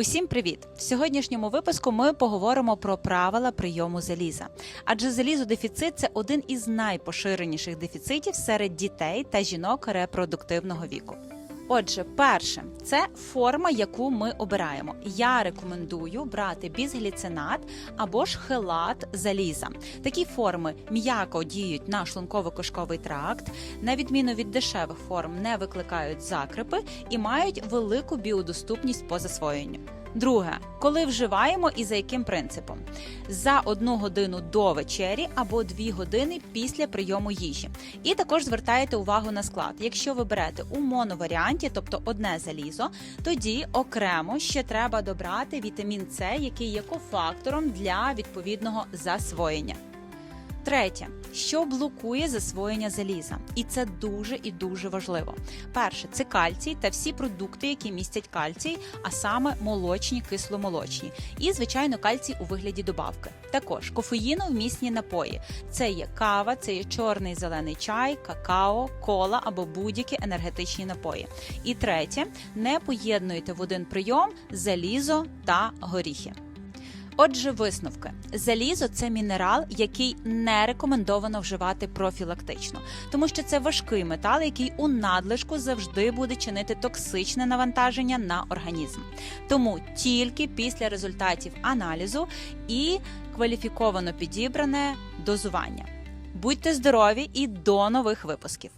Усім привіт! В сьогоднішньому випуску ми поговоримо про правила прийому заліза. Адже залізодефіцит це один із найпоширеніших дефіцитів серед дітей та жінок репродуктивного віку. Отже, перше, це форма, яку ми обираємо. Я рекомендую брати бізгліцинат або ж хелат заліза. Такі форми м'яко діють на шлунково-кишковий тракт, на відміну від дешевих форм, не викликають закрипи і мають велику біодоступність по засвоєнню. Друге, коли вживаємо і за яким принципом? За одну годину до вечері або дві години після прийому їжі. І також звертаєте увагу на склад. Якщо ви берете у моноваріанті, тобто одне залізо, тоді окремо ще треба добрати вітамін С, який є кофактором для відповідного засвоєння. Третє, що блокує засвоєння заліза, і це дуже і дуже важливо. Перше, це кальцій та всі продукти, які містять кальцій, а саме молочні, кисломолочні, і звичайно, кальцій у вигляді добавки. Також кофеїновмісні напої. Це є кава, це є чорний зелений чай, какао, кола або будь-які енергетичні напої. І третє, не поєднуйте в один прийом залізо та горіхи. Отже, висновки: залізо це мінерал, який не рекомендовано вживати профілактично, тому що це важкий метал, який у надлишку завжди буде чинити токсичне навантаження на організм. Тому тільки після результатів аналізу і кваліфіковано підібране дозування. Будьте здорові і до нових випусків!